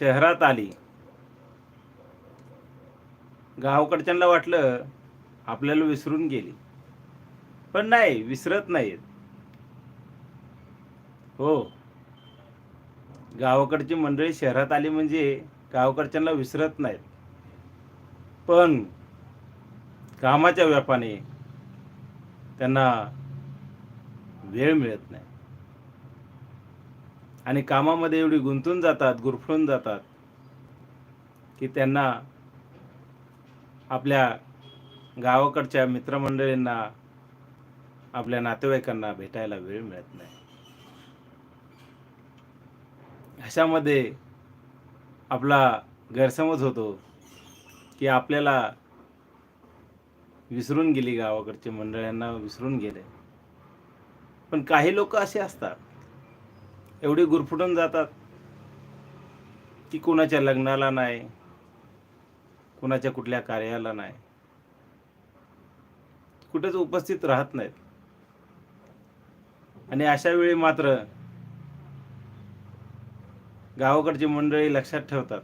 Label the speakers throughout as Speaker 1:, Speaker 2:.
Speaker 1: शहरात आली. गावकडच्यांना वाटलं आपल्याला विसरून गेली. पण नाही विसरत नाहीत. हो. गावाकडची मंडळी शहरात आली म्हणजे गावकडच्यांना विसरत नाहीत. पण कामाच्या व्यापाने त्यांना वेळ मिळत नाही. आणि कामामध्ये एवढी गुंतून जातात गुरफळून जातात की त्यांना आपल्या गावाकडच्या मित्रमंडळींना आपल्या नातेवाईकांना भेटायला वेळ मिळत नाही. अशामध्ये आपला गैरसमज होतो की आपल्याला विसरून गेली गावाकडच्या मंडळ्यांना विसरून गेले. पण काही लोक असे असतात. एवढे गुरफुटून जातात की कुणाच्या लग्नाला नाही कुणाच्या कुठल्या कार्याला नाही. कुठेच उपस्थित राहत नाहीत. आणि अशा वेळी मात्र गावाकडची मंडळी लक्षात ठेवतात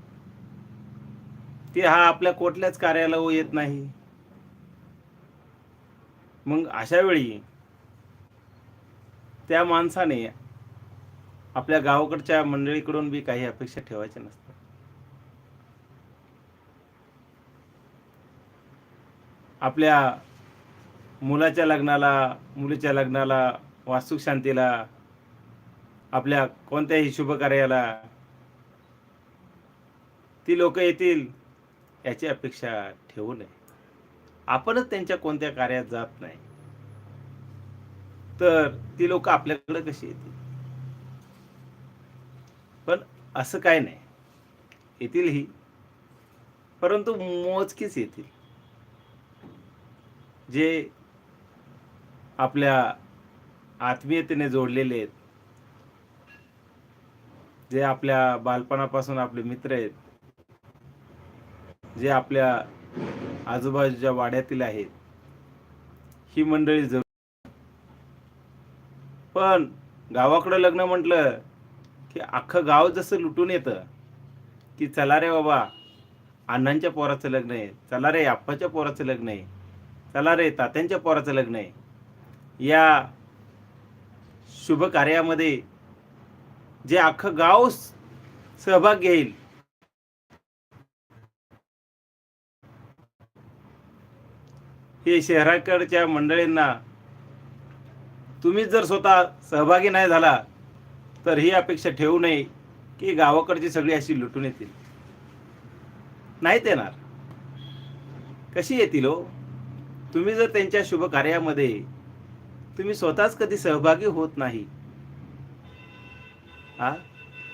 Speaker 1: ती हा आपल्या कुठल्याच कार्याला येत नाही. मग अशा वेळी त्या माणसाने आपल्या गावाकडच्या मंडळीकडून बी काही अपेक्षा ठेवायच्या नसतात. आपल्या मुलाच्या लग्नाला मुलीच्या लग्नाला वास्तुक शांतीला आपल्या कोणत्याही शुभकार्याला ती लोक येतील याची अपेक्षा ठेवू नये. आपणच त्यांच्या कोणत्या कार्यात जात नाही. तर ती लोक आपल्याकडे कशी येतील? पण असं काय नाही. येतील ही. परंतु मोजकीच येतील. जे आपल्या आत्मीयतेने जोडलेले आहेत. जे आपल्या बालपणापासून आपले मित्र आहेत. जे आपल्या आजूबाजूच्या वाड्यातील आहेत. ही मंडळी जरूर पण गावाकडं लग्न म्हटलं की अख्खं गाव जसं लुटून येतं की चला रे बाबा अण्णांच्या पोराचं लग्न आहे चला रे आप्पाच्या पोराचं लग्न आहे चला रे तात्यांच्या पोराचं लग्न आहे. या शुभ कार्यामध्ये जे अख्खं गाव सहभाग घेईल हे शहराकडच्या मंडळींना तुम्हीच जर स्वतः सहभागी नाही झाला तर ही अपेक्षा ठेवू नये की गावाकडची सगळी अशी लुटून येतील. नाहीत येणार. कशी येतील हो? तुम्ही जर त्यांच्या शुभ कार्यामध्ये तुम्ही स्वतःच कधी सहभागी होत नाही. हा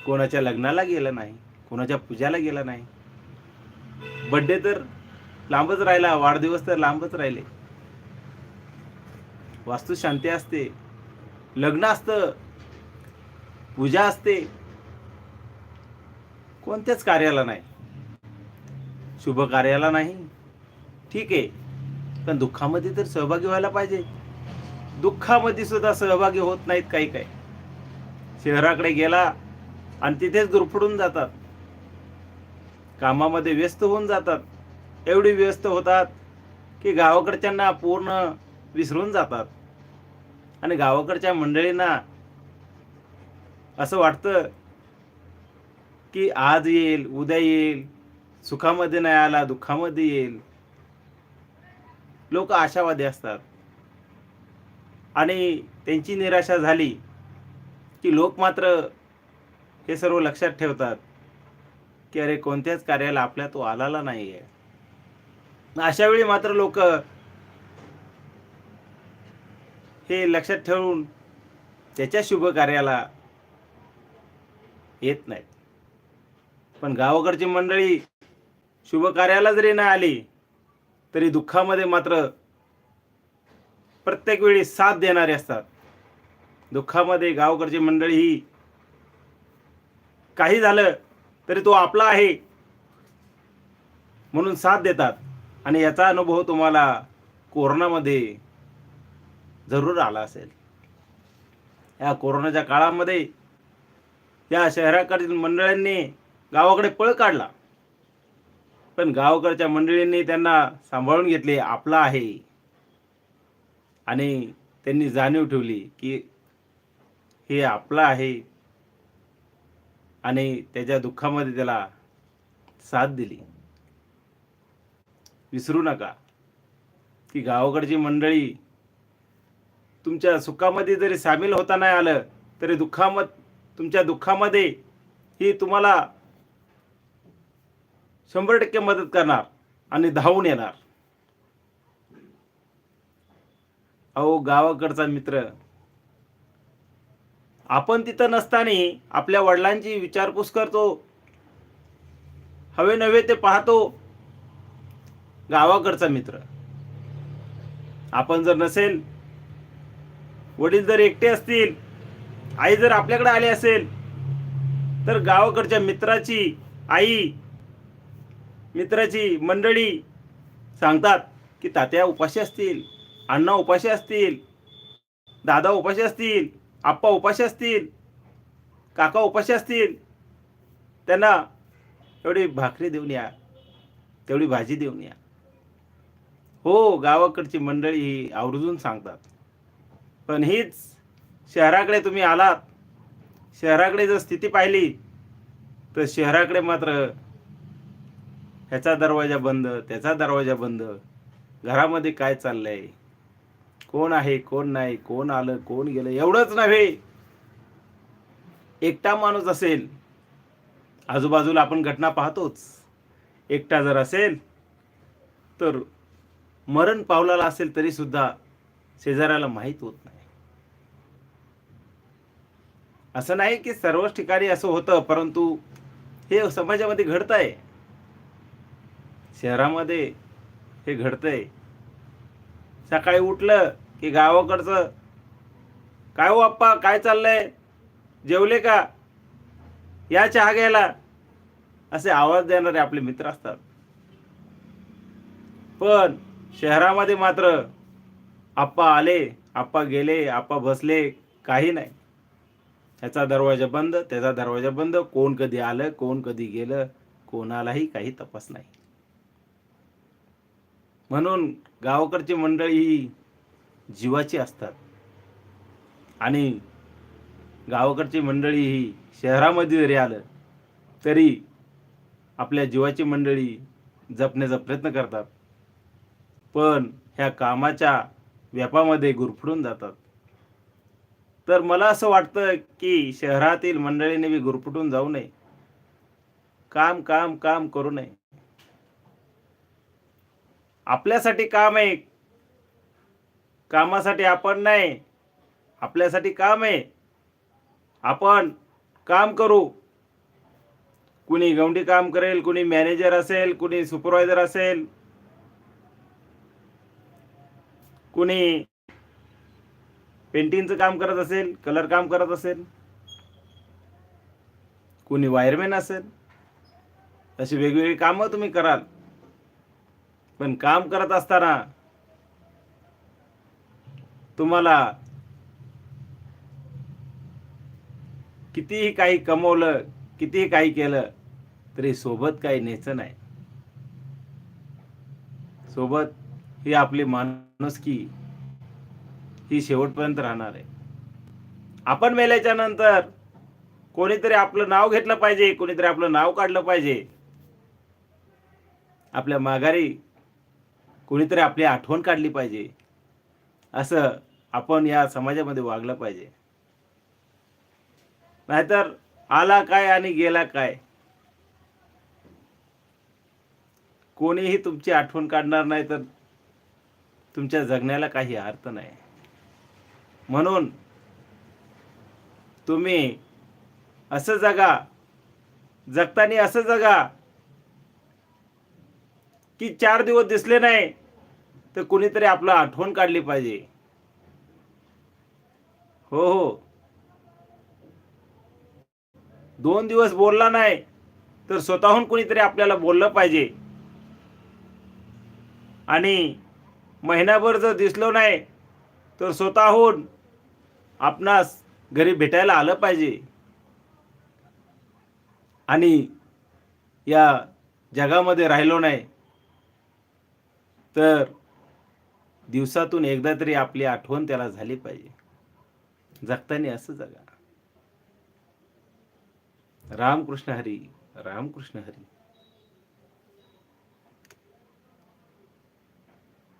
Speaker 1: कोणाच्या लग्नाला गेलं नाही कोणाच्या पूजाला गेला नाही. बड्डे तर लांबच राहिला वाढदिवस तर लांबच राहिले. वास्तू शांती असते. लग्न असतं पूजा असते. कोणत्याच कार्याला नाही. शुभ कार्याला नाही. ठीक आहे. पण दुःखामध्ये तर सहभागी व्हायला पाहिजे. दुःखामध्ये सुद्धा सहभागी होत नाहीत काही काही. शहराकडे गेला आणि तिथेच गुरफडून जातात. कामामध्ये व्यस्त होऊन जातात. एवढी व्यस्त होतात की गावाकडच्यांना पूर्ण विसरून जातात. आणि गावाकडच्या मंडळींना असं वाटतं की आज येईल उद्या येईल सुखामध्ये नाही आला दुःखामध्ये येईल. लोक आशावादी असतात. आणि त्यांची निराशा झाली की लोक मात्र हे सर्व लक्षात ठेवतात की अरे कोणत्याच कार्याला आपल्या तो आलाला नाही आहे अशा वेळी मात्र लोक हे लक्षात ठेवून त्याच्या शुभ कार्याला येत नाहीत. पण गावाकडची मंडळी शुभ कार्याला जरी नाही आली तरी दुःखामध्ये मात्र प्रत्येक वेळी साथ देणारे असतात. दुःखामध्ये गावकडची मंडळी ही काही झालं तरी तो आपला आहे म्हणून साथ देतात. आणि याचा अनुभव तुम्हाला कोरोनामध्ये जरूर आला असेल. या कोरोनाच्या काळामध्ये त्या शहराकडील मंडळांनी गावाकडे पळ काढला. पण गावाकडच्या मंडळींनी त्यांना सांभाळून घेतले आपला आहे. आणि त्यांनी जाणीव ठेवली की हे आपलं आहे आणि त्याच्या दुःखामध्ये त्याला साथ दिली. विसरू नका की गावाकडची मंडळी तुमच्या सुखामध्ये जरी सामील होता नाही आलं तरी दुःखामत तुमच्या दुःखामध्ये ही तुम्हाला शंभर टक्के मदत करणार आणि धावून येणार. अहो गावाकडचा मित्र आपण तिथं नसताना आपल्या वडिलांची विचारपूस करतो. हवे नव्हे ते पाहतो. गावाकडचा मित्र आपण जर नसेल वडील जर एकटे असतील आई जर आपल्याकडे आली असेल तर गावाकडच्या मित्राची आई मित्राची मंडळी सांगतात की तात्या उपाशी असतील अण्णा उपाशी असतील दादा उपाशी असतील आप्पा उपाशी असतील काका उपाशी असतील त्यांना एवढी भाकरी देऊन या तेवढी भाजी देऊन या. हो गावाकडची मंडळी ही आवर्जून सांगतात. पण हीच शहराकडे तुम्ही आलात शहराकडे जर स्थिती पाहिली तर शहराकडे मात्र ह्याचा दरवाजा बंद त्याचा दरवाजा बंद. घरामध्ये काय चाललंय? कोण आहे कोण नाही कोण आलं कोण गेलं एवढंच नव्हे. एकटा माणूस असेल आजूबाजूला आपण घटना पाहतोच. एकटा जर असेल तर मरण पावलाला असेल तरी सुद्धा शेजाऱ्याला माहीत होत नाही. असं नाही की सर्वच ठिकाणी असं होतं परंतु हे समाजामध्ये घडत आहे शहरामध्ये हे घडतंय. सकाळी उठलं की गावाकडचं काय हो आप्पा काय चाललंय? जेवले का? या चहा घ्यायला. असे आवाज देणारे आपले मित्र असतात. पण शहरामध्ये मात्र आप्पा आले आप्पा गेले आप्पा बसले काही नाही. ह्याचा दरवाजा बंद त्याचा दरवाजा बंद. कोण कधी आलं कोण कधी गेलं कोणालाही काही तपास नाही. म्हणून गावाकडची मंडळी ही जीवाची असतात. आणि गावाकडची मंडळी ही शहरामध्ये जरी आलं तरी आपल्या जीवाची मंडळी जपण्याचा प्रयत्न करतात. पण ह्या कामाच्या व्यापामध्ये गुरफडून जातात. तर मला असं वाटतं की शहरातील मंडळीने बी गुरफटून जाऊ नये. काम काम काम करू नये. आपल्यासाठी काम आहे. कामासाठी आपण नाही. आपल्यासाठी काम आहे. आपण काम करू. कुणी गवंडी काम करेल कुणी मॅनेजर असेल कुणी सुपरवायझर असेल कुणी पेंटिंगचं काम करत असेल कलर काम करत असेल कुणी वायरमॅन असेल अशी वेगवेगळी कामं तुम्ही कराल. पण काम करत असताना तुम्हाला कितीही काही कमवलं कितीही काही केलं तरी सोबत काही न्यायचं नाही. सोबत ही आपली माणुसकी ही शेवटपर्यंत राहणार आहे. आपण मेल्याच्या नंतर कोणीतरी आपलं नाव घेतलं पाहिजे कोणीतरी आपलं नाव काढलं पाहिजे. आपल्या माघारी कोणीतरी आपली आठवण काढली पाहिजे. असं आपण या समाजामध्ये वागलं पाहिजे. नाहीतर आला काय आणि गेला काय? कोणीही तुमची आठवण काढणार नाही तर तुमच्या जगण्याला काही अर्थ नाही. म्हणून तुम्ही असं जगा जगताना असं जगा की चार दिवस दिसले नाही तर कुणीतरी आपला आठवण काढली पाहिजे. हो हो. दोन दिवस बोलला नाही तर स्वतःहून कुणीतरी आपल्याला बोललं पाहिजे. आणि महिनाभर जर दिसलो नाही तर स्वतःहून आपणास घरी भेटायला आलं पाहिजे. आणि या जगामध्ये राहिलो नाही तर दिवसातून एकदा तरी आपली आठवण त्याला झाली पाहिजे. जगताना असं जगा. रामकृष्ण हरी रामकृष्ण हरी.